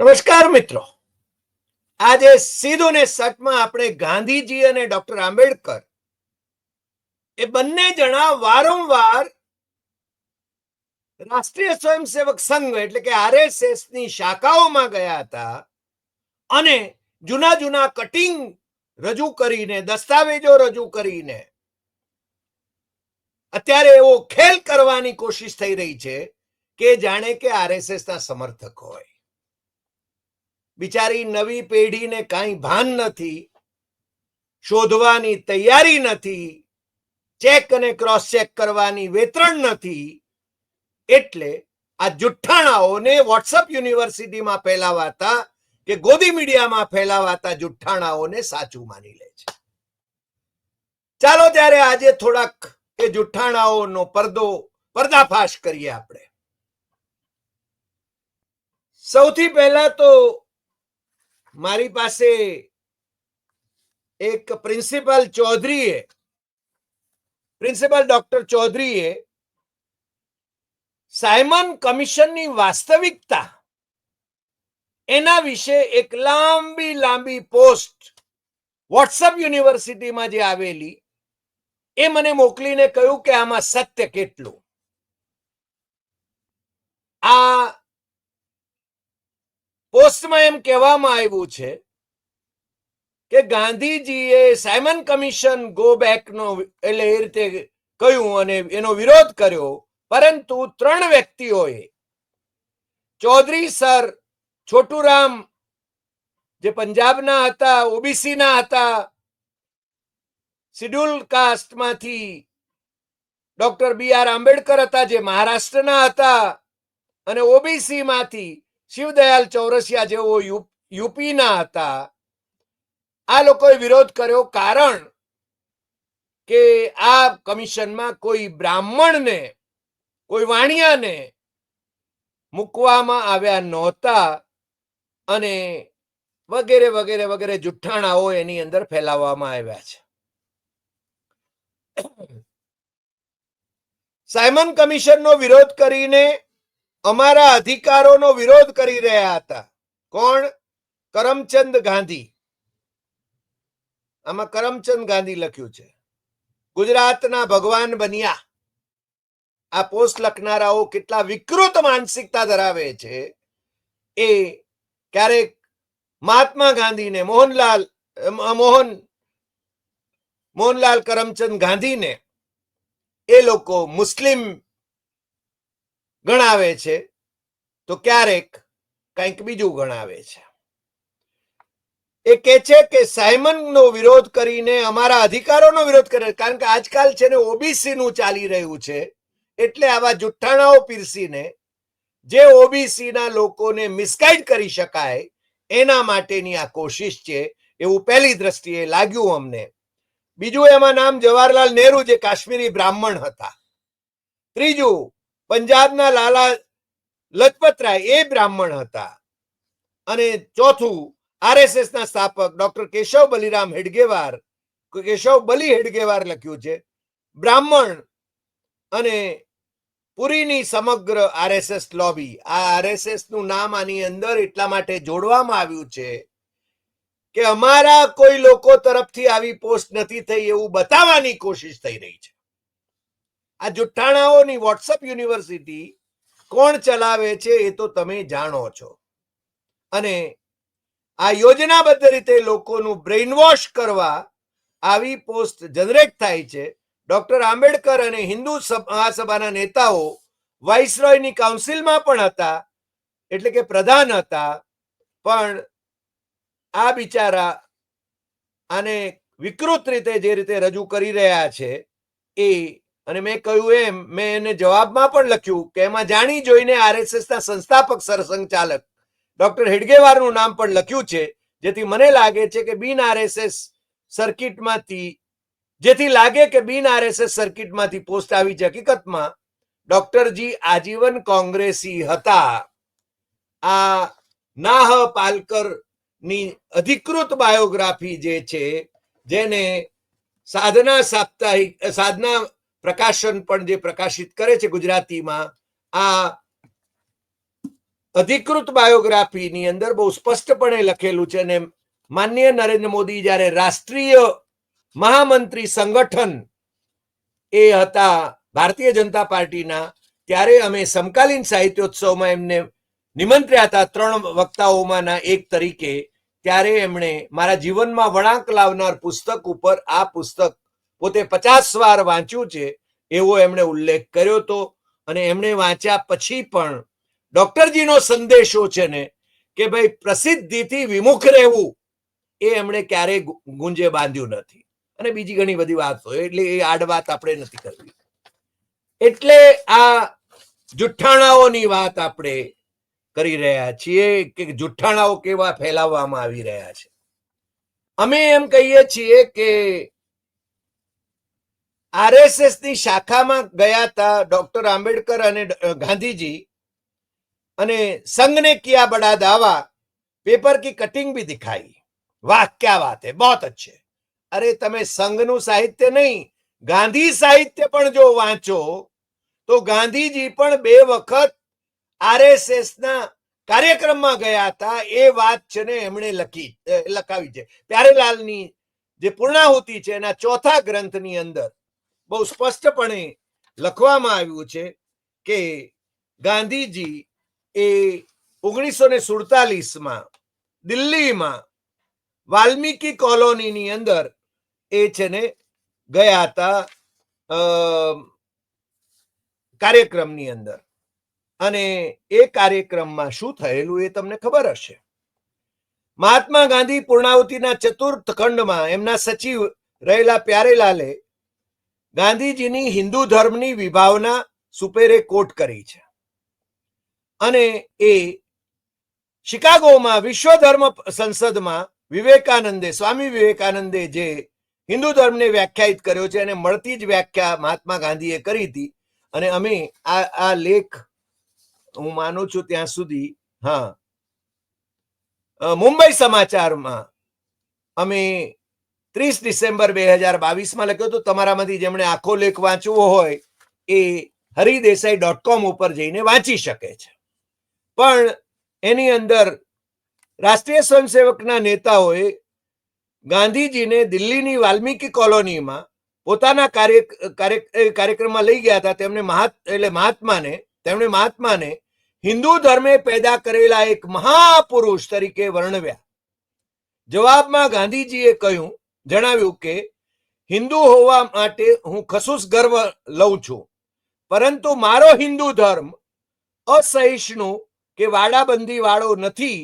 નમસ્કાર મિત્રો. આજે સીધું ને સટમાં આપણે ગાંધીજી અને ડોક્ટર આંબેડકર એ બંને જણા વારંવાર રાષ્ટ્રીય સ્વયંસેવક સંઘ એટલે કે આરએસએસની શાખાઓમાં ગયા હતા અને જૂના જૂના કટિંગ રજૂ કરીને, દસ્તાવેજો રજૂ કરીને અત્યારે એવો ખેલ કરવાની કોશિશ થઈ રહી છે કે જાણે કે આરએસએસ ના સમર્થક હોય. બિચારી નવી પેઢીને કાંઈ ભાન નથી, શોધવાની તૈયારી નથી, ચેક અને ક્રોસ ચેક કરવાની વેતરણ નથી, એટલે આ જુઠ્ઠાણાઓને વોટ્સઅપ યુનિવર્સિટીમાં ફેલાવાતા કે ગોદી મીડિયામાં ફેલાવાતા જુઠ્ઠાણાઓને સાચું માની લે છે. ચાલો ત્યારે આજે થોડાક એ જુઠ્ઠાણાઓનો પડદો પર્દાફાશ કરીએ આપણે. સૌથી પહેલા તો મારી પાસે એક પ્રિન્સિપલ ચૌધરીએ, પ્રિન્સિપલ ડોક્ટર ચૌધરીએ સાયમન કમિશનની વાસ્તવિકતા એના વિશે એક લાંબી લાંબી પોસ્ટ વોટ્સઅપ યુનિવર્સિટીમાં જે આવેલી, એ મને મોકલીને કહ્યું કે આમાં સત્ય કેટલું. આ પોસ્ટમાં એમ કહેવામાં આવ્યું છે કે ગાંધીજીએ સાયમન કમિશન ગો બેક નો એટલે એ રીતે કહ્યું અને એનો વિરોધ કર્યો. પરંતુ ત્રણ વ્યક્તિઓએ, ચૌધરી સર છોટુરામ, જે પંજાબના હતા, ઓબીસીના હતા, શિડ્યુલ કાસ્ટમાંથી ડોક્ટર બી આર આંબેડકર હતા, જે મહારાષ્ટ્રના હતા અને ઓબીસી માંથી શિવદયાલ ચૌરસિયા યુ- યુપીના હતા, આ લોકોએ વિરોધ કર્યો કારણ કે આ કમિશનમાં કોઈ બ્રાહ્મણને, કોઈ વાણિયાને મૂકવામાં આવ્યા નહોતા અને વગેરે વગેરે વગેરે જુઠ્ઠાણાઓ એની અંદર ફેલાવવામાં આવ્યા છે. સાયમન કમિશનનો વિરોધ કરીને અમારા અધિકારોનો વિરોધ કરી રહ્યા હતા. કોણ? કરમચંદ ગાંધી. આમાં કરમચંદ ગાંધી લખ્યું છે. ગુજરાતના ભગવાન બન્યા. આ પોસ્ટ લખનારાઓ કેટલા વિકૃત માનસિકતા ધરાવે છે. એ ક્યારેક મહાત્મા ગાંધીને, મોહનલાલ મોહન, મોહનલાલ કરમચંદ ગાંધીને એ લોકો મુસ્લિમ ગણાવે છે, તો ક્યારેક કંઈક બીજું ગણાવે છે. એ કે છે કે સાયમનનો વિરોધ કરીને અમારા અધિકારોનો વિરોધ કરે કારણ કે આજકાલ છે ને ઓબીસીનું ચાલી રહ્યું છે, એટલે આવા જુઠ્ઠાણાઓ પીરસીને જે ઓબીસીના લોકોને મિસગાઈડ કરી શકાય, એના માટેની આ કોશિશ છે, એવું પહેલી દ્રષ્ટિએ લાગ્યું અમને. બીજું એમાં નામ જવાહરલાલ નહેરુ, જે કાશ્મીરી બ્રાહ્મણ હતા. ત્રીજું પંજાબના લાલા લજપતરાય એ બ્રાહ્મણ હતા. અને ચોથું આરએસએસ ના સ્થાપક ડોક્ટર કેશવ બલિરામ હેડગેવાર કેશવ બલી હેડગેવાર લખ્યું છે. બ્રાહ્મણ અને પુરીની સમગ્ર આરએસએસ લોબી, આ આરએસએસનું નામ આની અંદર એટલા માટે જોડવામાં આવ્યું છે કે અમારા કોઈ લોકો તરફથી આવી પોસ્ટ નથી થઈ એવું બતાવવાની કોશિશ થઈ રહી છે. આ જુઠ્ઠાણાઓની વોટ્સઅપ યુનિવર્સિટી કોણ ચલાવે છે એ તો તમે જાણો છો. અને આ યોજનાબદ્ધ રીતે લોકોનું બ્રેઇન વોશ કરવા આવી પોસ્ટ જનરેટ થાય છે. ડોક્ટર આંબેડકર અને હિન્દુ સભ- મહાસભાના નેતાઓ વાઇસરોયની કાઉન્સિલમાં પણ હતા, એટલે કે પ્રધાન હતા, પણ આ બિચારા આને વિકૃત રીતે જે રીતે રજૂ કરી રહ્યા છે એ અને મેં કહ્યું એમ, મેં એને જવાબમાં પણ લખ્યું કે એમાં જાણી જોઈને આરએસએસ ના સંસ્થાપક સરસંઘચાલક ડોક્ટર હેડગેવારનું નામ પણ લખ્યું છે, જેથી મને લાગે છે કે બિન આરએસએસ સર્કિટમાંથી, જેથી લાગે કે બિન આરએસએસ સર્કિટમાંથી પોસ્ટ આવી છે હકીકતમાં, ડોક્ટરજી આજીવન કોંગ્રેસી હતા. આ નાહ પાલકરની અધિકૃત બાયોગ્રાફી જે છે, જેને સાધના સાપ્તાહિક, સાધના પ્રકાશન પણ જે પ્રકાશિત કરે છે ગુજરાતીમાં, આ અધિકૃત બાયોગ્રાફીની અંદર બહુ સ્પષ્ટપણે લખેલું છે અને માન્ય નરેન્દ્ર મોદી જ્યારે રાષ્ટ્રીય મહામંત્રી સંગઠન એ હતા ભારતીય જનતા પાર્ટીના, ત્યારે અમે સમકાલીન સાહિત્યોત્સવમાં એમને નિમંત્ર્યા હતા ત્રણ વક્તાઓમાંના એક તરીકે, ત્યારે એમણે મારા જીવનમાં વળાંક લાવનાર પુસ્તક ઉપર આ પુસ્તક પોતે પચાસ વાર વાંચ્યું છે, એવો એમણે ઉલ્લેખ કર્યો હતો અને એમણે વાંચ્યા પછી પણ ડોક્ટરજીનો સંદેશો છે ને કે ભાઈ પ્રસિદ્ધિથી વિમુખ રહેવું એ એમણે ક્યારેય ગુંજે બાંધ્યું નથી. અને બીજી ઘણી બધી વાતો એટલે એ આડ વાત આપણે નથી કરવી. એટલે આ જુઠ્ઠાણાઓની વાત આપણે કરી રહ્યા છીએ કે જુઠ્ઠાણાઓ કેવા ફેલાવવામાં આવી રહ્યા છે. અમે એમ કહીએ છીએ કે આરએસએસની શાખામાં ગયા હતા ડોક્ટર આંબેડકર અને ગાંધીજી. અને સંઘ ને બડા દાવા, પેપર કી કટિંગ ભી દિખાઈ. વાહ, ક્યા વાત હે, બહોત અચ્છે. અરે, તમે સંઘનું સાહિત્ય નહીં, ગાંધી સાહિત્ય પણ જો વાંચો, તો ગાંધીજી પણ બે વખત આરએસએસ ના કાર્યક્રમમાં ગયા હતા એ વાત છે ને એમણે લખી લખાવી છે. પ્યારેલાલની જે પૂર્ણાહુતિ છે એના ચોથા ગ્રંથની અંદર બહુ સ્પષ્ટપણે લખવામાં આવ્યું છે કે ગાંધીજી એ ઓગણીસો ને સુડતાલીસમાં દિલ્હીમાં વાલ્મીકી કોલોનીની અંદર એ છે ને ગયા હતા કાર્યક્રમની અંદર. અને એ કાર્યક્રમમાં શું થયેલું એ તમને ખબર હશે? મહાત્મા ગાંધી પૂર્ણાવતીના ચતુર્થ ખંડમાં એમના સચિવ રહેલા પ્યારેલાલે ગાંધીજીની હિન્દુ ધર્મની વિભાવના સુપેરે કોટ કરી છે. અને એ શિકાગોમાં વિશ્વ ધર્મ સંસદમાં વિવેકાનંદે, સ્વામી વિવેકાનંદે જે હિન્દુ ધર્મને વ્યાખ્યાયિત કર્યો છે અને મળતી જ વ્યાખ્યા મહાત્મા ગાંધીએ કરી હતી. અને અમે આ આ લેખ હું માનું છું ત્યાં સુધી, હા મુંબઈ સમાચારમાં અમે ત્રીસ ડિસેમ્બર બે હજાર બાવીસમાં લખ્યો હતો, તમારામાંથી જેમણે આખો લેખ વાંચવો હોય, એ હરિદેસાઈ ડોટ કોમ ઉપર જઈને વાંચી શકે છે. પણ એની અંદર રાષ્ટ્રીય સ્વયંસેવકના નેતાઓએ ગાંધીજીને દિલ્હીની વાલ્મીકી કોલોનીમાં પોતાના કાર્ય કાર્યક્રમમાં લઈ ગયા હતા. તેમને મહાત, એટલે મહાત્માને, તેમણે મહાત્માને હિન્દુ ધર્મે પેદા કરેલા એક મહાપુરુષ તરીકે વર્ણવ્યા. જવાબમાં ગાંધીજીએ કહ્યું જણાવ્યું કે, હિન્દુ હોવા માટે હું ખસૂસ ગર્વ લઉં છું, પરંતુ મારો હિન્દુ ધર્મ અસહિષ્ણુ કે વાડાબંધી વાળો નથી.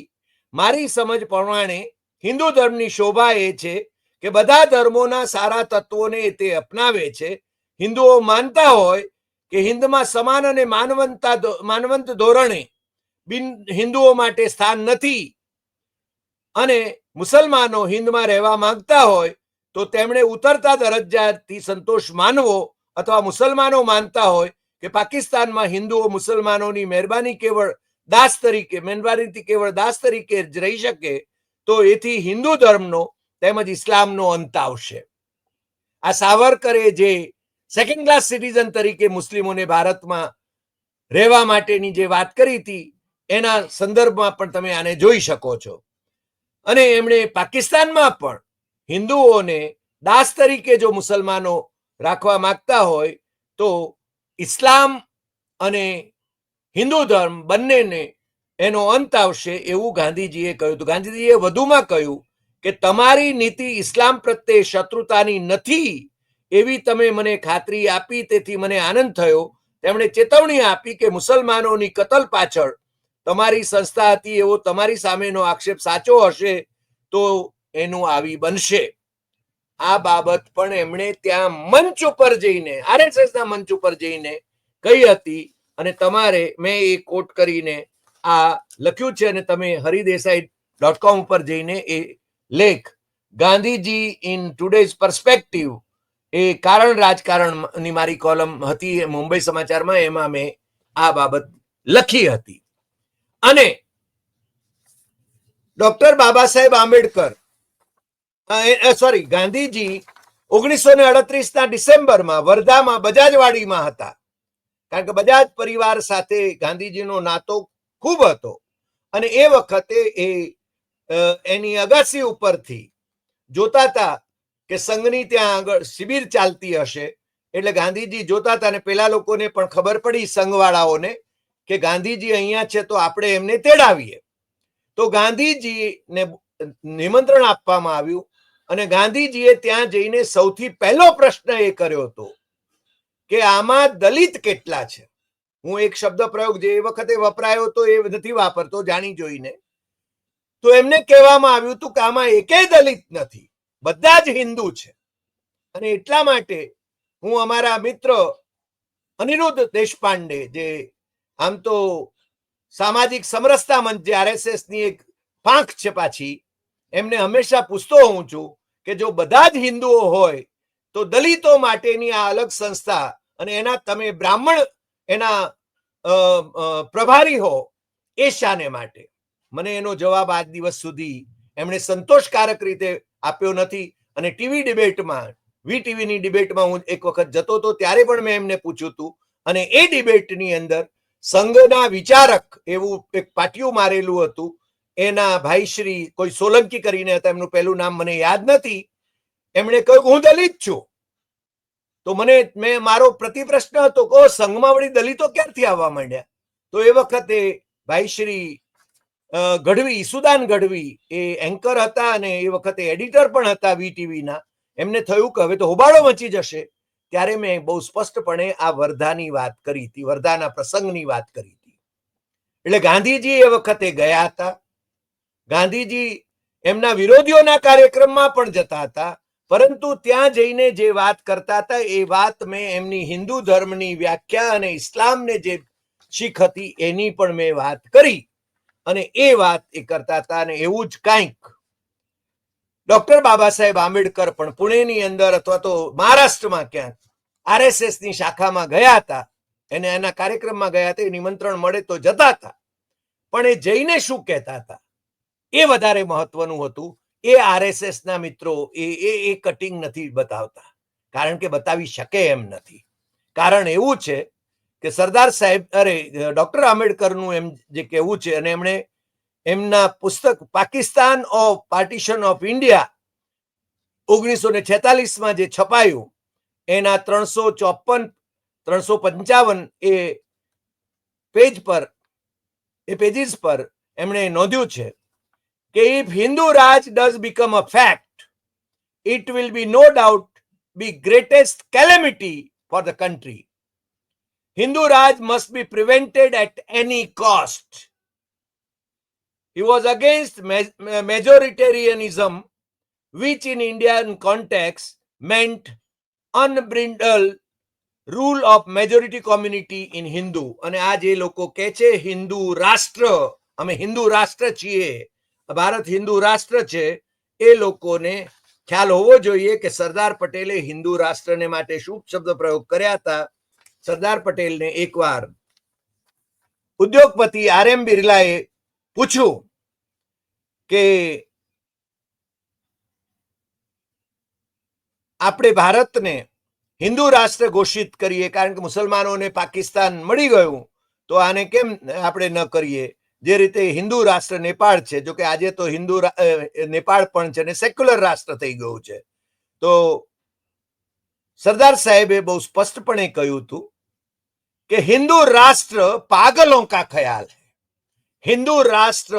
મારી સમજ પ્રમાણે હિન્દુ ધર્મની શોભા એ છે કે બધા ધર્મોના સારા તત્વોને તે અપનાવે છે. હિન્દુઓ માનતા હોય કે હિન્દમાં સમાન અને માનવંતા માનવંત ધોરણે બિન, હિન્દુઓ માટે સ્થાન નથી. અને મુસલમાનો હિન્દમાં રહેવા માંગતા હોય, તો તેમણે ઉતરતા દરજ્જાથી સંતોષ માનવો અથવા મુસલમાનો માનતા હોય કે પાકિસ્તાનમાં હિન્દુઓ મુસલમાનોની મહેરબાની કેવળ દાસ તરીકે, મહેરબાનીથી કેવળ દાસ તરીકે જ રહી શકે, તો એથી હિન્દુ ધર્મનો તેમજ ઇસ્લામનો અંત આવશે. આ સાવરકરે જે સેકન્ડ ક્લાસ સિટીઝન તરીકે મુસ્લિમોને ભારતમાં રહેવા માટેની જે વાત કરી હતી, એના સંદર્ભમાં પણ તમે આને જોઈ શકો છો. અને એમણે પાકિસ્તાનમાં પણ હિન્દુઓને દાસ તરીકે જો મુસલમાનો રાખવા માંગતા હોય, તો ઇસ્લામ અને હિન્દુ ધર્મ બંનેને એનો અંત આવશે એવું ગાંધીજીએ કહ્યું હતું. ગાંધીજીએ વધુમાં કહ્યું કે તમારી નીતિ ઇસ્લામ પ્રત્યે શત્રુતાની નથી એવી તમે મને ખાતરી આપી, તેથી મને આનંદ થયો. તેમણે ચેતવણી આપી કે મુસલમાનોની કતલ પાછળ તમારી સંસ્થા હતી એવો તમારી સામેનો આક્ષેપ સાચો હશે તો એનું આવી બનશે. આ બાબત પણ એમણે ત્યાં મંચ ઉપર જઈને આરએસએસ ના મંચ ઉપર જઈને કહી હતી અને તમારે, મેં એ કોટ કરીને આ લખ્યું છે અને તમે હરિદેસાઈ ડોટ કોમ ઉપર જઈને એ લેખ, ગાંધીજી ઇન ટુડેઝ પર્સપેક્ટિવ એ કારણ રાજકારણની મારી કોલમ હતી મુંબઈ સમાચારમાં, એમાં મેં આ બાબત લખી હતી. અને ડોક્ટર બાબા સાહેબ આંબેડકર સોરી ગાંધીજી ઓગણીસો ને અડત્રીસ ના ડિસેમ્બરમાં વર્ધામાં બજાજવાડીમાં હતા. કારણ કે બજાજ પરિવાર સાથે ગાંધીજીનો નાતો ખૂબ હતો. અને એ વખતે એ એની અગાસી ઉપરથી જોતા હતા કે સંઘની ત્યાં આગળ શિબિર ચાલતી હશે. એટલે ગાંધીજી જોતા હતા અને પેલા લોકોને પણ ખબર પડી સંઘવાળાઓને કે ગાંધીજી અહીંયા છે તો આપણે એમને તેડાવીએ. તો ગાંધીજીને નિમંત્રણ આપવામાં આવ્યું અને ગાંધીજીએ ત્યાં જઈને સૌથી પહેલો પ્રશ્ન એ કર્યો હતો કે આમાં દલિત કેટલા છે? હું એક શબ્દ પ્રયોગ જે વખતે વપરાયો હતો એ નથી વાપરતો, જાણી જોઈને. તો એમને કહેવામાં આવ્યું હતું કે આમાં એકેય દલિત નથી, બધા જ હિન્દુ છે. અને એટલા માટે હું અમારા મિત્ર અનિરુદ્ધ દેશપાંડે જે આમ તો સામાજિક સમરસતા મંચ જે આરએસએસની એક પાંખ છે પાછી, એમને હંમેશા પૂછતો હોઉં છું કે જો બધા જ હિન્દુઓ હોય, તો દલિતો માટેની આ અલગ સંસ્થા અને એના તમે બ્રાહ્મણ, એના પ્રભારી હો, એ શાને માટે? મને એનો જવાબ આજ દિવસ સુધી એમણે સંતોષકારક રીતે આપ્યો નથી અને ટીવી ડિબેટમાં, વી ટીવીની ડિબેટમાં હું એક વખત જતો હતો ત્યારે પણ મેં એમને પૂછ્યું હતું અને એ ડિબેટની અંદર સંઘના વિચારક એવું એક પાટિયું મારેલું હતું. એના ભાઈ શ્રી કોઈ સોલંકી કરીને હતા એમનું પહેલું નામ મને યાદ નથી. એમણે કહ્યું હું દલિત છું. તો મને મેં મારો પ્રતિપ્રશ્ન હતો કે સંઘમાં વળી દલિતો ક્યારથી આવવા માંડ્યા? તો એ વખતે ભાઈ શ્રી અ, ગઢવી ઈસુદાન ગઢવી એ એન્કર હતા અને એ વખતે એડિટર પણ હતા વીટીવીના એમને થયું કે હવે તો હોબાળો મચી જશે. ત્યારે મેં બહુ સ્પષ્ટપણે આ વર્ધાની વાત કરી હતી, વર્ધાના પ્રસંગની વાત કરી હતી. એટલે ગાંધીજી એ વખતે ગયા હતા. ગાંધીજી એમના વિરોધીઓના કાર્યક્રમમાં પણ જતા હતા, પરંતુ ત્યાં જઈને જે વાત કરતા હતા, એ વાત મેં એમની હિન્દુ ધર્મની વ્યાખ્યા અને ઇસ્લામને જે શીખ હતી એની પણ મેં વાત કરી. અને એ વાત એ કરતા હતા અને એવું જ કાંઈક ડોક્ટર બાબા સાહેબ આંબેડકર પણ પુણેની અંદર અથવા તો મહારાષ્ટ્રમાં ક્યાંક આરએસએસની શાખામાં ગયા હતા, એને એના કાર્યક્રમમાં ગયા હતા, એ નિમંત્રણ મળે તો જતા હતા. પણ એ જઈને શું કહેતા હતા? એ વધારે મહત્વનું હતું. એ આરએસએસ ના મિત્રો, એ એ એ કટિંગ નથી બતાવતા. કારણ કે બતાવી શકે એમ નથી. કારણ એવું છે કે સરદાર સાહેબ, અરે ડોક્ટર આંબેડકરનું એમ જે કહેવું છે અને એમણે એમના પુસ્તક Pakistan of partition of India ઓગણીસો ને છેતાલીસમાં જે છપાયું, એના ત્રણસો ચોપન ત્રણસો પંચાવન એ પેજ પર, એ પેજીસ પર એમણે નોંધ્યું છે કે if Hindu raj does become a fact it will be no doubt be greatest calamity for the country Hindu raj must be prevented at any cost He was against majoritarianism, which in Indian context meant unbridled rule of majority community in Hindu. અને આ જે લોકો કે છે હિન્દુ રાષ્ટ્ર. અમે હિન્દુ રાષ્ટ્ર છીએ. ભારત હિન્દુ રાષ્ટ્ર છે. એ લોકોને ખ્યાલ હોવો જોઈએ કે સરદાર પટેલે હિન્દુ રાષ્ટ્રને માટે શું શબ્દ પ્રયોગ કર્યા હતા? સરદાર પટેલને એકવાર ઉદ્યોગપતિ આર એમ બિરલાએ પૂછ્યું કે આપણે ભારતને હિન્દુ રાષ્ટ્ર ઘોષિત કરીએ કારણ કે મુસલમાનોને પાકિસ્તાન મળી ગયું, તો આને કેમ આપણે ન કરીએ? જે રીતે હિન્દુ રાષ્ટ્ર નેપાળ છે, જો કે આજે તો હિન્દુ નેપાળ પણ છે ને સેક્યુલર રાષ્ટ્ર થઈ ગયું છે. તો સરદાર સાહેબે બહુ સ્પષ્ટપણે કહ્યું હતું કે હિન્દુ રાષ્ટ્ર પાગલો કા ખ્યાલ હૈ. હિન્દુ રાષ્ટ્ર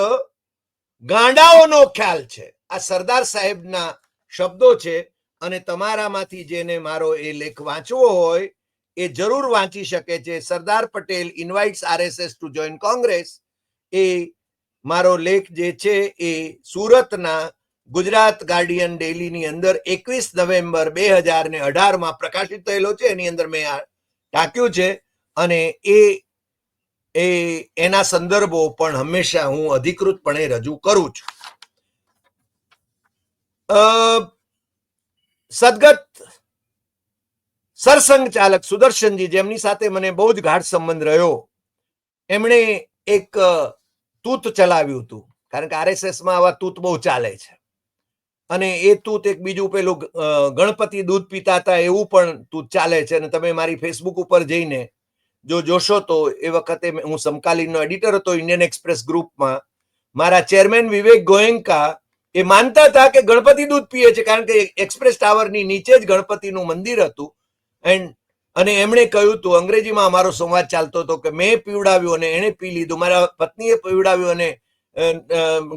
ગાંડાઓનો ખ્યાલ છે. આ સરદાર સાહેબના શબ્દો છે અને તમારામાંથી જેને મારો એ લેખ વાંચવો હોય, એ જરૂર વાંચી શકે છે. Sardar Patel invites RSS to join Congress એ મારો લેખ જે છે એ સુરતના ગુજરાત ગાર્ડિયન ડેલીની અંદર એકવીસ નવેમ્બર બે હજાર ને અઢારમાં પ્રકાશિત થયેલો છે. એની અંદર મેં આ ટાંક્યું છે અને એ એ એના સંદર્ભો પણ હંમેશા હું અધિકૃતપણે રજૂ કરું છું. સદગત સરસંઘ ચાલક સુદર્શનજી જેમની સાથે મને બહુ જ ગાઢ સંબંધ રહ્યો, એમણે એક તૂત ચલાવ્યું હતું કારણ કે આરએસએસમાં આવા તૂત બહુ ચાલે છે. અને એ તૂત એક બીજું પેલું ગણપતિ દૂધ પીતા હતા એવું પણ તૂત ચાલે છે અને તમે મારી ફેસબુક ઉપર જઈને જો જોશો તો એ વખતે હું સમકાલીનનો એડિટર હતો ઇન્ડિયન એક્સપ્રેસ ગ્રુપમાં. મારા ચેરમેન વિવેક ગોયંકા એ માનતા હતા કે ગણપતિ દૂધ પીએ છે કારણ કે એક્સપ્રેસ ટાવરની નીચે જ ગણપતિનું મંદિર હતું. એન્ડ અને એમણે કહ્યું હતું અંગ્રેજીમાં અમારો સંવાદ ચાલતો હતો કે મેં પીવડાવ્યું અને એણે પી લીધું. મારા પત્નીએ પીવડાવ્યું અને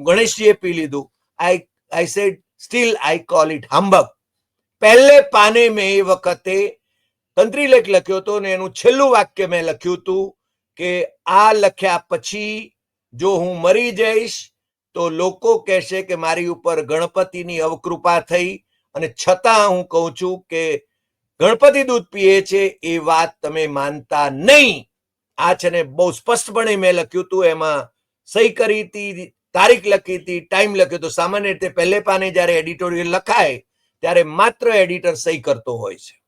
ગણેશજીએ પી લીધું. I I said still I call it humbug પહેલે પાને મેં એ વખતે તંત્રી લેખ લખ્યો હતો ને એનું છેલ્લું વાક્ય મેં લખ્યું હતું કે, આ લખ્યા પછી જો હું મરી જઈશ, તો લોકો કહેશે કે મારી ઉપર ગણપતિની અવકૃપા થઈ અને છતાં હું કહું છું કે, ગણપતિ દૂધ પીએ છે, એ વાત તમે માનતા નહીં. આ છે ને બહુ સ્પષ્ટપણે મેં લખ્યું હતું, એમાં સહી કરી હતી, તારીખ લખી હતી, ટાઈમ લખ્યો હતો. સામાન્ય રીતે પહેલે પાને જ્યારે એડિટોરિયલ લખાય, ત્યારે માત્ર એડિટર સહી કરતો હોય છે.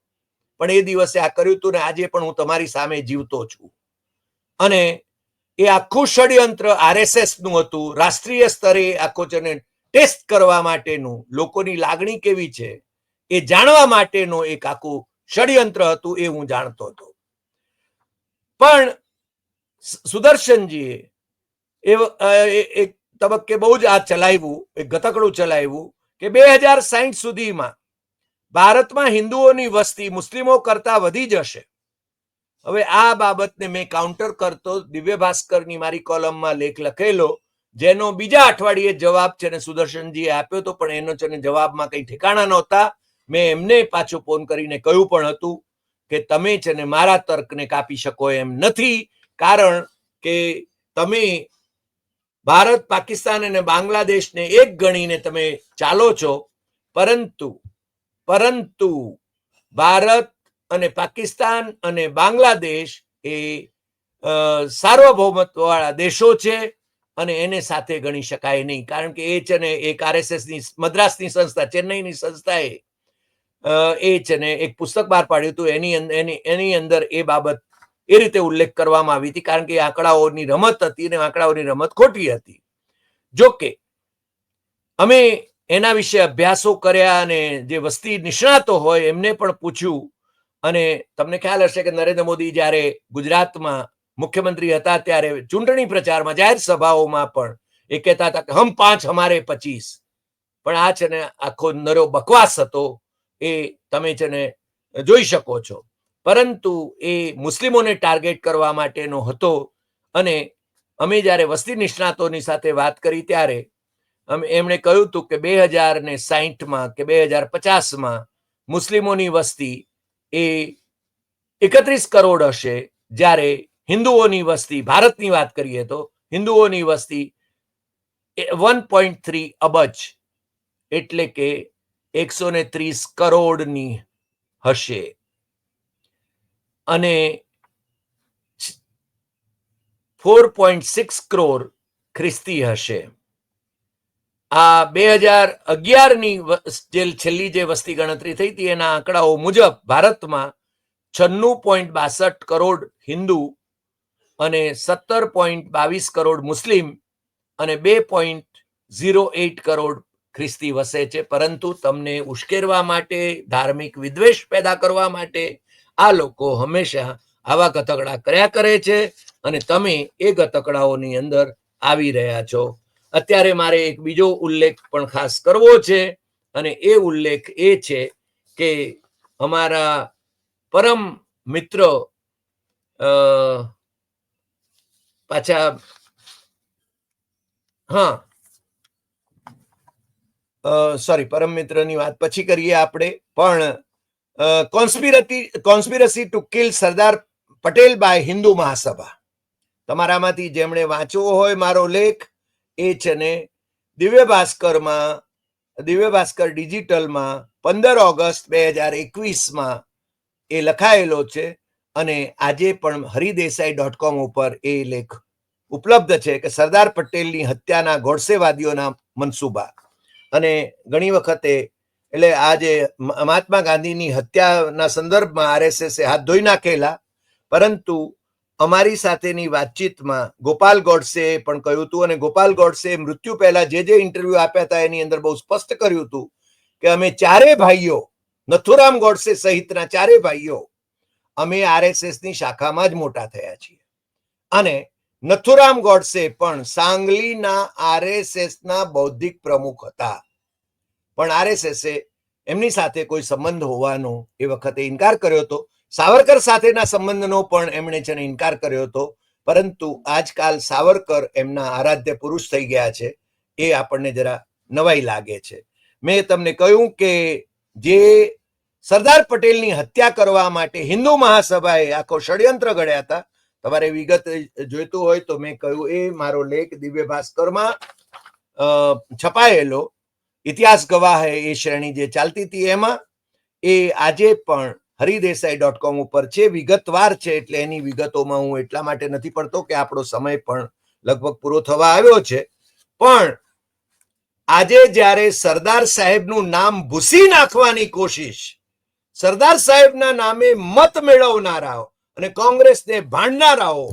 પણ એ દિવસે આ કર્યું હતું ને આજે પણ હું તમારી સામે જીવતો છું. અને એ આખું ષડયંત્ર આરએસએસનું હતું. રાષ્ટ્રીય સ્તરે આખો છે ટેસ્ટ કરવા માટેનું, લોકોની લાગણી કેવી છે એ જાણવા માટેનું એક આખું ષડયંત્ર હતું એ હું જાણતો હતો. પણ સુદર્શનજીએ એ- એક તબક્કે બહુ જ આ ચલાવ્યું એક ગતકડું ચલાવ્યું કે બે હજાર સાહીઠ સુધીમાં ભારતમાં હિન્દુઓની વસ્તી મુસ્લિમો કરતા વધી જશે હવે આ બાબતને મેં કાઉન્ટર કરતો દિવ્ય ભાસ્કરની મારી કોલમમાં લેખ લખેલો, જેનો બીજા અઠવાડિયે જવાબ છે ને સુદર્શનજીએ આપ્યો હતો પણ એનો છે ને જવાબમાં કઈ ઠેકાણા નહોતા. મેં એમને પાછો ફોન કરીને કહ્યું પણ હતું કે તમે છે ને મારા તર્કને કાપી શકો એમ નથી, કારણ કે તમે ભારત, પાકિસ્તાન અને બાંગ્લાદેશને એક ગણીને તમે ચાલો છો, પરંતુ પરંતુ ભારત અને પાકિસ્તાન અને બાંગ્લાદેશ એ અ, સાર્વભૌમત્વ વાળા દેશો છે અને એને સાથે ગણી શકાય નહીં. કારણ કે એ છે ને એક આરએસએસની મદ્રાસની સંસ્થા ચેન્નઈની સંસ્થાએ એ છે ને એક પુસ્તક બહાર પાડ્યું હતું. એની એની એની અંદર એ બાબત એ રીતે ઉલ્લેખ કરવામાં આવી હતી. કારણ કે આંકડાઓની રમત હતી અને આંકડાઓની રમત ખોટી હતી. જોકે અમે એના વિશે અભ્યાસો કર્યા અને જે વસ્તી નિષ્ણાતો હોય એમને પણ પૂછ્યું. અને તમને ખ્યાલ હશે કે નરેન્દ્ર મોદી જ્યારે ગુજરાતમાં મુખ્યમંત્રી હતા ત્યારે ચૂંટણી પ્રચારમાં જાહેર સભાઓમાં પણ એ કહેતા હતા કે હમ પાંચ હમારે પચીસ. પણ આ છે ને આખો નરો બકવાસ હતો એ તમે છે ને જોઈ શકો છો. પરંતુ એ મુસ્લિમોને ટાર્ગેટ કરવા માટેનો હતો અને અમે જ્યારે વસ્તી નિષ્ણાતોની સાથે વાત કરી ત્યારે એમણે કહ્યું હતું કે બે હજાર ને સાહીઠમાં કે બે હજાર પચાસમાં મુસ્લિમોની વસ્તી એ એકત્રીસ કરોડ હશે. જ્યારે હિન્દુઓની વસ્તી, ભારતની વાત કરીએ તો હિન્દુઓની વસ્તી વન પોઈન્ટ થ્રી અબજ એટલે કે એકસો ને ત્રીસ કરોડની હશે. અને ફોર પોઈન્ટ સિક્સ કરોડ ખ્રિસ્તી હશે. આ બે હજાર અગિયારની જે છેલ્લી જે વસ્તી ગણતરી થઈ હતી, એના આંકડાઓ મુજબ ભારતમાં છન્નું પોઈન્ટ બાસઠ કરોડ હિન્દુ અને સત્તર પોઈન્ટ બાવીસ કરોડ મુસ્લિમ અને બે પોઈન્ટ ઝીરો એટ કરોડ ખ્રિસ્તી વસે છે. પરંતુ તમને ઉશ્કેરવા માટે, ધાર્મિક વિદ્વેષ પેદા કરવા માટે આ લોકો હંમેશા આવા ગતકડા કર્યા કરે છે અને તમે એ ગતકડાઓની અંદર આવી રહ્યા છો. અત્યારે મારે એક બીજો ઉલ્લેખ પણ ખાસ કરવો છે અને એ ઉલ્લેખ એ છે કે અમારા પરમ મિત્ર પાછા, હા. સોરી પરમ મિત્રની વાત પછી કરીએ આપણે. પણ conspiracy conspiracy to kill Sardar Patel by Hindu Mahasabha. તમારામાંથી જેમણે વાંચવો હોય મારો લેખ એ છે ને દિવ્ય ભાસ્કરમાં, દિવ્ય ભાસ્કર ડિજિટલમાં પંદર ઓગસ્ટ બે હજાર એકવીસમાં એ લખાયેલો છે અને આજે પણ હરિદેસાઈ ડોટ કોમ ઉપર એ લેખ ઉપલબ્ધ છે કે સરદાર પટેલની હત્યાના ગોડસેવાદીઓના મનસુબા. અને ઘણી વખતે એટલે આજે મહાત્મા ગાંધીની હત્યાના સંદર્ભમાં આરએસએસે હાથ ધોઈ નાખેલા, પરંતુ અમારી સાથેની વાતચીતમાં ગોપાલ ગોડસે પણ કહ્યું હતું અને ગોપાલ ગોડસે મૃત્યુ પહેલા જે જે ઇન્ટરવ્યુ આપ્યા હતા એની અંદર બહુ સ્પષ્ટ કર્યું હતું કે અમે ચારે ભાઈઓ, નથુરામ ગોડસે સહિતના ચારે ભાઈઓ, અમે આરએસએસની શાખામાં જ મોટા થયા છીએ. અને નથુરામ ગોડસે પણ સાંગલીના આરએસએસ ના બૌદ્ધિક પ્રમુખ હતા. પણ આરએસએસે એમની સાથે કોઈ સંબંધ હોવાનો એ વખતે ઇનકાર કર્યો હતો. સાવરકર સાથેના સંબંધનો પણ એમણે છે ને ઇનકાર કર્યો હતો. પરંતુ આજકાલ સાવરકર એમના આરાધ્ય પુરુષ થઈ ગયા છે. એ આપણને જરા નવાઈ લાગે છે. મેં તમને કહ્યું કે જે સરદાર પટેલની હત્યા કરવા માટે હિન્દુ મહાસભાએ આખો ષડયંત્ર ઘડ્યા હતા. તમારે વિગત જોઈતું હોય તો મેં કહ્યું, એ મારો લેખ દિવ્ય ભાસ્કરમાં છપાયેલો. ઇતિહાસ ગવાહ એ શ્રેણી જે ચાલતી હતી એમાં. એ આજે પણ હરિદેસાઈ ડોટ કોમ ઉપર છે. વિગતવાર છે એટલે એની વિગતોમાં હું એટલા માટે નથી પડતો કે આપણો સમય પણ લગભગ પૂરો થવા આવ્યો છે. પણ આજે જ્યારે સરદાર સાહેબનું નામ ભૂસી નાખવાની કોશિશ, સરદાર સાહેબના નામે મત મેળવનારાઓ અને કોંગ્રેસને ભાંડનારાઓ,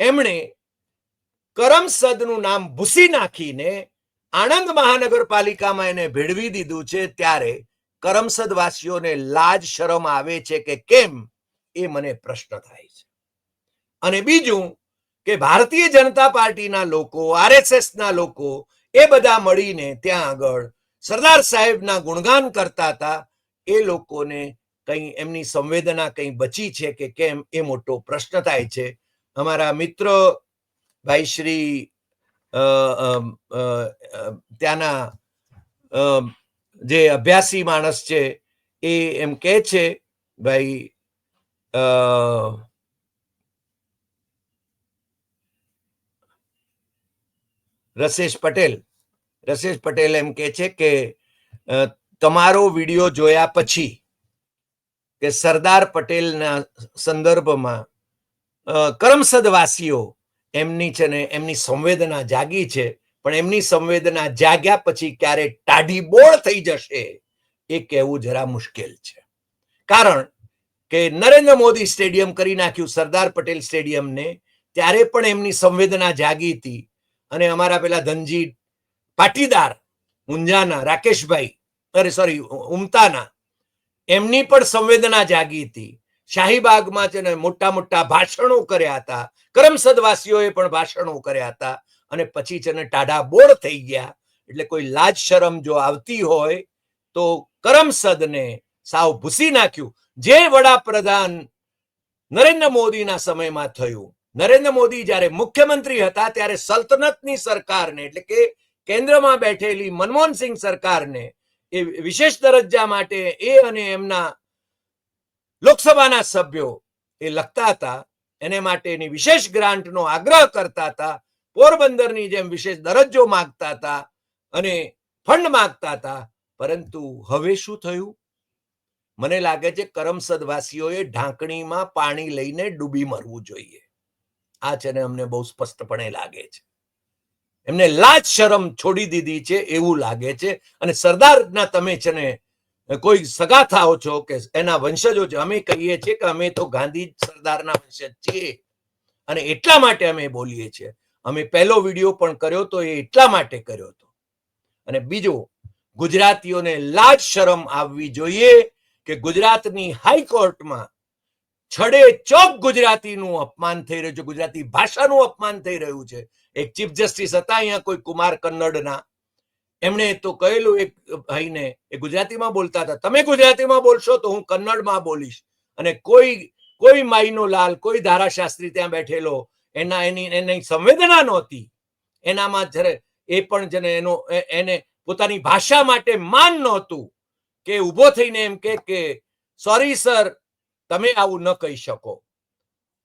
એમણે કરમસદનું નામ ભૂસી નાખીને આણંદ મહાનગરપાલિકામાં એને ભેળવી દીધું છે. ત્યારે કરમસદ વાસીઓને લાજ શરમ આવે છે કે કેમ, એ મને પ્રશ્ન થાય છે. અને બીજું કે ભારતીય જનતા પાર્ટીના લોકો આરએસએસ ના લોકો, એ બધા મળીને ત્યાં આગળ સરદાર સાહેબના ગુણગાન કરતા હતા, એ લોકોને કઈ એમની સંવેદના કઈ બચી છે કે કેમ, એ મોટો પ્રશ્ન થાય છે. અમારા મિત્ર ભાઈ શ્રી ત્યાંના જે અભ્યાસી માણસ છે, એ એમ કહે છે, ભાઈ રસેશ પટેલ. રસેશ પટેલ એમ કે છે કે તમારો વીડિયો જોયા પછી કે સરદાર પટેલના સંદર્ભમાં કરમસદવાસીઓ એમની છે ને એમની સંવેદના જાગી છે પણ એમની સંવેદના જાગ્યા પછી ક્યારે ટાઢી બોળ થઈ જશે એ કહેવું જરા મુશ્કેલ છે. કારણ કે નરેન્દ્ર મોદી સ્ટેડિયમ કરી નાખ્યું, સરદાર પટેલ સ્ટેડિયમને, ત્યારે પણ એમની સંવેદના જાગી હતી. અને અમારા પેલા ધનજી પાટીદાર ઊંઝાના રાકેશભાઈ, અરે સોરી ઉમતાના, એમની પણ સંવેદના જાગી હતી. શાહીબાગમાં છે ને મોટા મોટા ભાષણો કર્યા હતા. કરમસદવાસીઓએ પણ ભાષણો કર્યા હતા. અને પછી છે ને ટાઢા બોળ થઈ ગયા. એટલે કોઈ લાજ શરમ જો આવતી હોય, તો કરમસદને સાવ ભૂસી નાખ્યું. જે વડાપ્રધાન નરેન્દ્ર મોદીના સમયમાં થયું. નરેન્દ્ર મોદી જ્યારે મુખ્યમંત્રી હતા, ત્યારે સલ્તનતની સરકારને, એટલે કે કેન્દ્રમાં બેઠેલી મનમોહનસિંહ સરકારને, એ વિશેષ દરજ્જા માટે એ અને એમના લોકસભાના સભ્યો એ લખતા હતા. એને માટેની વિશેષ ગ્રાન્ટનો આગ્રહ કરતા હતા. પોરબંદરની જેમ વિશેષ દરજ્જો માગતા હતા અને ફંડ માગતા હતા. પરંતુ હવે શું થયું? મને લાગે છે કરમસદવાસીઓએ ઢાંકણીમાં પાણી લઈને ડૂબી મરવું જોઈએ. આ છે ને અમને બહુ સ્પષ્ટપણે લાગે છે. એમને લાજ શરમ છોડી દીધી છે એવું લાગે છે. અને સરદારના તમે છે ને કોઈ સગા થાઓ છો કે એના વંશજો છે અમે કહીએ છીએ કે અમે તો ગાંધી સરદારના વંશજ છીએ. અને એટલા માટે અમે બોલીએ છીએ. અમે પહેલો વીડિયો પણ કર્યો તો એ એટલા માટે કર્યો હતો. અને બીજું, ગુજરાતીઓને લાજ શરમ આવવી જોઈએ કે ગુજરાતની હાઈકોર્ટમાં છડે ચોક ગુજરાતીનું અપમાન થઈ રહ્યું છે, ગુજરાતી ભાષાનું અપમાન થઈ રહ્યું છે. એક ચીફ જસ્ટિસ હતા અહીંયા કોઈ કુમાર કન્નડના. એમણે તો કહેલું એક ભાઈને, એ ગુજરાતીમાં બોલતા હતા. તમે ગુજરાતીમાં બોલશો તો હું કન્નડમાં બોલીશ. અને કોઈ કોઈ માઈનો લાલ, કોઈ ધારાશાસ્ત્રી ત્યાં બેઠેલો એના એની એની સંવેદના નહોતી. એનામાં જ્યારે એ પણ જેને એનો એને પોતાની ભાષા માટે માન નહોતું કે ઊભો થઈને એમ કે કે સોરી સર તમે આવું ન કહી શકો.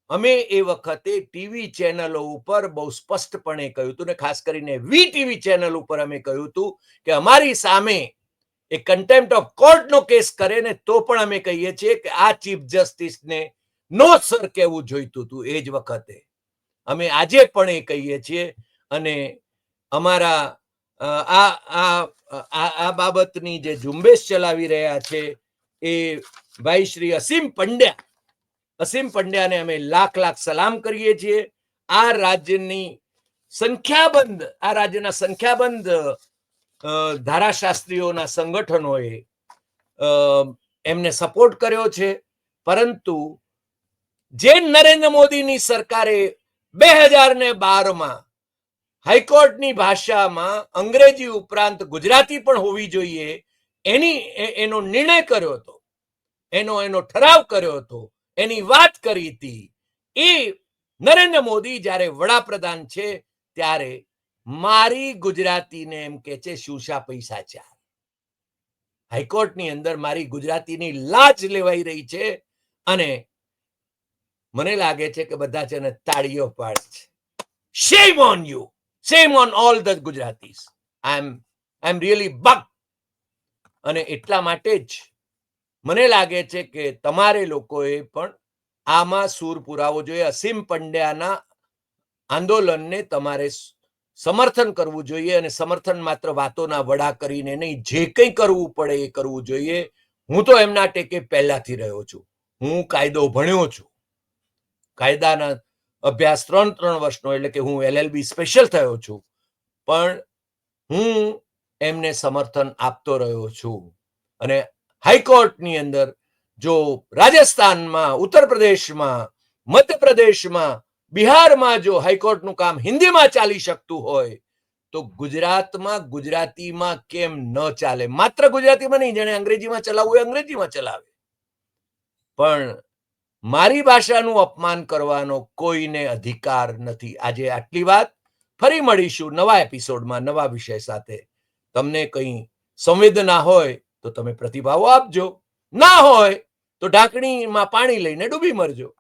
અમે એ વખતે ટીવી ચેનલો ઉપર બહુ સ્પષ્ટપણે કહ્યું હતું ને ખાસ કરીને વી ટીવી ચેનલ ઉપર અમે કહ્યું હતું કે અમારી સામે એ કન્ટેમ્પ્ટ ઓફ કોર્ટનો કેસ કરે ને તો પણ અમે કહીએ છીએ કે આ ચીફ જસ્ટિસને નો સર કહેવું જોઈતું હતું એ જ વખતે. અમે આજે પણ એ કહીએ છીએ અને અમારા આ આ આ બાબતની જે ઝુંબેશ ચલાવી રહ્યા છે એ ભાઈ શ્રી અસીમ પંડ્યા, અસીમ પંડ્યાને અમે લાખ લાખ સલામ કરીએ છીએ. આ રાજ્યની સંખ્યાબંધ, આ રાજ્યના સંખ્યાબંધ ધારાશાસ્ત્રીઓના સંગઠનોએ એમને સપોર્ટ કર્યો છે. પરંતુ જે નરેન્દ્ર મોદીની સરકારે બે હજાર ને બારમાં હાઈકોર્ટની ભાષામાં અંગ્રેજી ઉપરાંત ગુજરાતી પણ હોવી જોઈએ એની એનો નિર્ણય કર્યો હતો. એનો એનો ઠરાવ કર્યો હતો. એની વાત કરી હતી. એ નરેન્દ્ર મોદી જ્યારે વડાપ્રધાન છે ત્યારે મારી ગુજરાતીને એમ કે છે શુષા પૈસા ચાર. હાઈકોર્ટની અંદર મારી ગુજરાતીની લાજ લેવાઈ રહી છે અને મને લાગે છે કે બધા છે ને તાળીઓ પાડશે shame on you shame on all the Gujaratis I am I am really buck અને એટલા માટે જ મને લાગે છે કે તમારે લોકોએ પણ આમાં સૂર પુરાવો જોઈએ. અસીમ પંડ્યાના આંદોલનને તમારે સમર્થન કરવું જોઈએ અને સમર્થન માત્ર વાતોના વડા કરીને નહીં, જે કંઈ કરવું પડે એ કરવું જોઈએ. હું તો એમના ટેકે પહેલાથી રહ્યો છું. હું કાયદો ભણ્યો છું. કાયદાના અભ્યાસ ત્રણ ત્રણ વર્ષનો, એટલે કે હું એલએલબી સ્પેશિયલ થયો છું, પણ હું એમને સમર્થન આપતો રહ્યો છું. અને હાઈકોર્ટની અંદર જો રાજસ્થાનમાં ઉત્તર પ્રદેશમાં મધ્યપ્રદેશમાં, બિહારમાં જો હાઈકોર્ટનું કામ હિન્દીમાં ચાલી શકતું હોય, તો ગુજરાતમાં ગુજરાતીમાં કેમ ન ચાલે? માત્ર ગુજરાતીમાં નહીં જેને અંગ્રેજીમાં ચલાવવું હોય, અંગ્રેજીમાં ચલાવે. પણ મારી ભાષાનું અપમાન કરવાનો કોઈને અધિકાર નથી. આજે આટલી વાત ફરી મળીશું નવા એપિસોડમાં, નવા વિષય સાથે. તમને કંઈ સંવેદના હોય તો તમે પ્રતિભાવો આપજો. ના હોય તો ઢાંકણીમાં પાણી લઈને ડૂબી મરજો.